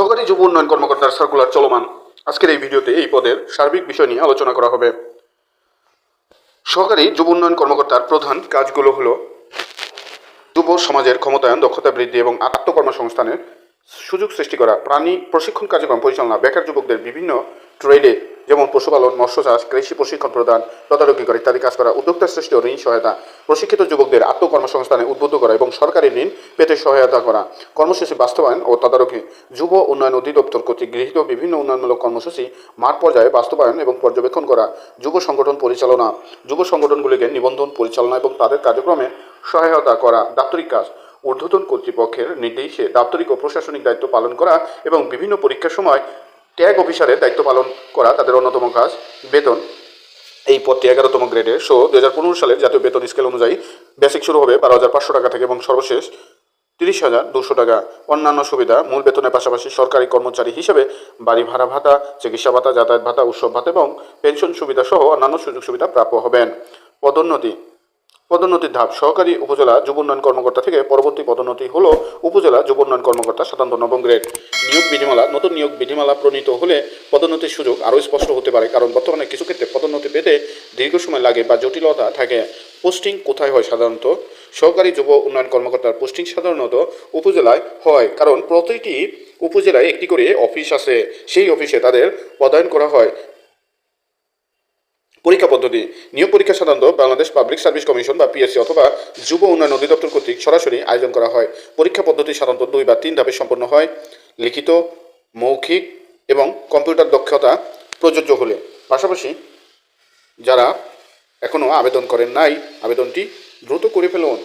সহকারী যুব উন্নয়ন কর্মকর্তার সার্কুলার চলমান। আজকের এই ভিডিওতে এই পদের সার্বিক বিষয় নিয়ে আলোচনা করা হবে। সহকারী যুব উন্নয়ন কর্মকর্তার প্রধান কাজগুলো হলো যুব সমাজের ক্ষমতায়ন, দক্ষতা বৃদ্ধি এবং আত্মকর্মসংস্থানের সুযোগ সৃষ্টি করা, প্রাণী প্রশিক্ষণ কার্যক্রম পরিচালনা, বেকার যুবকদের বিভিন্ন ট্রেডে যেমন পশুপালন, মৎস্য চাষ, কৃষি প্রশিক্ষণ প্রদান, তদারকি করা ইত্যাদি কাজ করা উদ্যোক্তা সৃষ্টি ও ঋণ সহায়তা, প্রশিক্ষিত যুবকদের আত্মকর্মসংস্থানে উদ্বুদ্ধ করা এবং সরকারি ঋণ পেতে সহায়তা করা। কর্মসূচি বাস্তবায়ন ও তদারকি, যুব উন্নয়ন অধিদপ্তর কর্তৃক গৃহীত বিভিন্ন উন্নয়নমূলক কর্মসূচি, মাঠ পর্যায়ে বাস্তবায়ন এবং পর্যবেক্ষণ করা, যুব সংগঠন পরিচালনা, যুব সংগঠনগুলিকে নিবন্ধন, পরিচালনা এবং তাদের কার্যক্রমে সহায়তা করা, দাপ্তরিক কাজ, ঊর্ধ্বতন কর্তৃপক্ষের নির্দেশে দাপ্তরিক ও প্রশাসনিক দায়িত্ব পালন করা এবং বিভিন্ন পরীক্ষার সময় ট্যাগ অফিসারের দায়িত্ব পালন করা তাদের অন্যতম কাজ। বেতন, এই পদটি এগারোতম গ্রেডের সো দু হাজার পনেরো সালের জাতীয় বেতন স্কেল অনুযায়ী বেসিক শুরু হবে বারো হাজার পাঁচশো টাকা থেকে এবং সর্বশেষ তিরিশ হাজার দুশো টাকা। অন্যান্য সুবিধা, মূল বেতনের পাশাপাশি সরকারি কর্মচারী হিসেবে বাড়ি ভাড়া ভাতা, চিকিৎসা ভাতা, যাতায়াত ভাতা, উৎসব ভাতা এবং পেনশন সুবিধা সহ অন্যান্য সুযোগ সুবিধা প্রাপ্য হবেন। পদোন্নতি পদোন্নতির ধাপ সহকারী উপজেলা যুব উন্নয়ন কর্মকর্তা থেকে পরবর্তী পদোন্নতি হল উপজেলা যুব উন্নয়ন কর্মকর্তা, সাধারণত নবম গ্রেড। নিয়োগ বিধিমালা, নতুন নিয়োগ বিধিমালা প্রণীত হলে পদোন্নতির সুযোগ আরও স্পষ্ট হতে পারে, কারণ বর্তমানে কিছু ক্ষেত্রে পদোন্নতি পেতে দীর্ঘ সময় লাগে বা জটিলতা থাকে। পোস্টিং কোথায় হয় সাধারণত? সহকারী যুব উন্নয়ন কর্মকর্তার পোস্টিং সাধারণত উপজেলায় হয়, কারণ প্রতিটি উপজেলায় একটি করে অফিস আছে। সেই অফিসে তাদের পদায়ন করা হয়। পরীক্ষা পদ্ধতি, নিয়োগ পরীক্ষা সাধারণত বাংলাদেশ পাবলিক সার্ভিস কমিশন বা পিএসসি অথবা যুব উন্নয়ন অধিদপ্তর কর্তৃক সরাসরি আয়োজন করা হয়। পরীক্ষা পদ্ধতি সাধারণত দুই বা তিন ধাপে সম্পন্ন হয়, লিখিত, মৌখিক এবং কম্পিউটার দক্ষতা প্রযোজ্য হলে। পাশাপাশি যারা এখনও আবেদন করেন নাই, আবেদনটি দ্রুত করে ফেলুন।